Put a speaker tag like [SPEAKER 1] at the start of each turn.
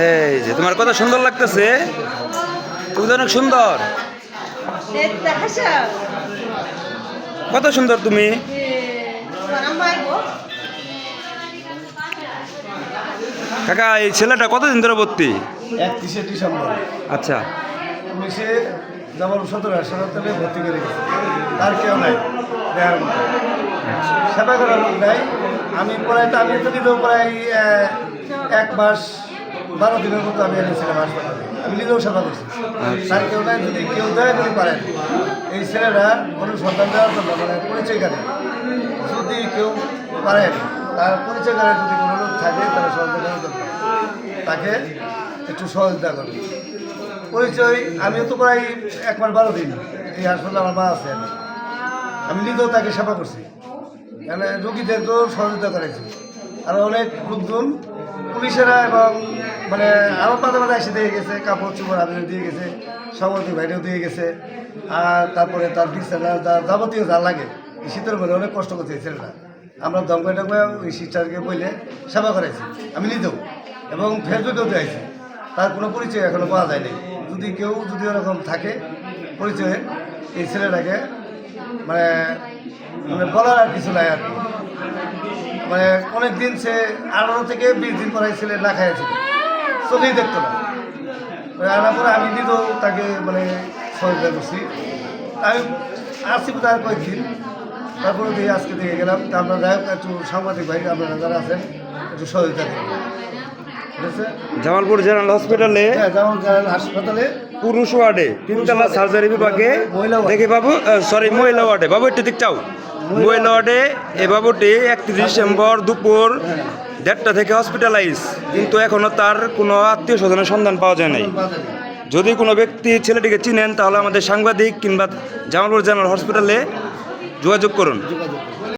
[SPEAKER 1] এই যে তোমার কত সুন্দর লাগতেছে। তুমি তো অনেক সুন্দর। কত সুন্দর তুমি? কাকা এই ছেলেটা কতদিন ধরে ভর্তি?
[SPEAKER 2] একত্রিশে ডিসেম্বর।
[SPEAKER 1] আচ্ছা।
[SPEAKER 2] হাসপাতালে ভর্তি করে গেছে। তার কেউ নাই দেওয়ার মতো। সেবা করার লোক নাই। আমি প্রায় তো আমি তো নিজেও প্রায় এক মাস বারো দিনের মতো আমি এনেছিলাম হাসপাতালে। আমি নিজেও সেবা করছি। তার কেউ নাই যদি কেউ দয়া করে পারেন। এই ছেলেরা কোনো সন্তান দেওয়ার জন্য মানে পরিচয়কারী যদি কেউ পারেন তার পরিচয় পরিচয়কারী যদি কোনো লোক থাকে তাহলে করবে তাকে একটু সহযোগিতা করবে পরিচয় আমিও তো প্রায় একবার বারো দিন এই হাসপাতালে আমার মা আছে আমি আমি নিজেও তাকে সেবা করছি। মানে রোগীদেরকেও সহযোগিতা করেছি। আর অনেক লোকজন পুলিশেরা এবং মানে আমার পাতা পাতা এসে দিয়ে গেছে, কাপড় চোপড় আবির দিয়ে গেছে সমর্থী ভাইরেও দিয়ে গেছে, আর তারপরে তার বিছানা যাবতীয় যা লাগে শীতের মধ্যে অনেক কষ্ট করছে ছেলেরা আমরা দমকা টমকা ওই সিস্টারকে বলে সেবা করাইছি, আমি নিজেও, এবং ফেসবুকেও দিয়েছি। তার কোনো পরিচয় এখনও পাওয়া যায়নি। যদি কেউ যদি ওরকম থাকে, পরিচয়ে এই ছেলেটাকে মানে মানে বলার আর কিছু নাই আর মানে অনেক দিন সে আঠারো থেকে বিশ দিন পরে ছেলে না খাইয়াছিল চোখেই দেখতো না। আনার পরে আমি নিজেও তাকে মানে সহযোগিতা করছি। আমি আসছি তার কয়েকদিন। তারপরে দিয়ে আজকে দিয়ে গেলাম। তা আমরা যাই হোক একটু সাংবাদিক ভাই আপনারা যারা আছেন একটু সহযোগিতা করবেন ঠিক আছে?
[SPEAKER 1] জামালপুর জেনারেল হসপিটালে
[SPEAKER 2] হ্যাঁ যেমন জেনারেল হাসপাতালে
[SPEAKER 1] পুরুষ ওয়ার্ডে, তিনতলা সার্জারি বিভাগে দেখে বাবু সরি মহিলা ওয়ার্ডে। বাবু, একটু দিক চাও। মহিলা ওয়ার্ডে, এ বাবুটি একত্রিশ ডিসেম্বর দুপুর দেড়টা থেকে হসপিটালাইজ কিন্তু এখনও তার কোনো আত্মীয় স্বজনের সন্ধান পাওয়া যায় নাই। যদি কোনো ব্যক্তি ছেলেটিকে চিনেন, তাহলে আমাদের সাংবাদিক কিংবা জামালপুর জেনারেল হসপিটালে যোগাযোগ করুন।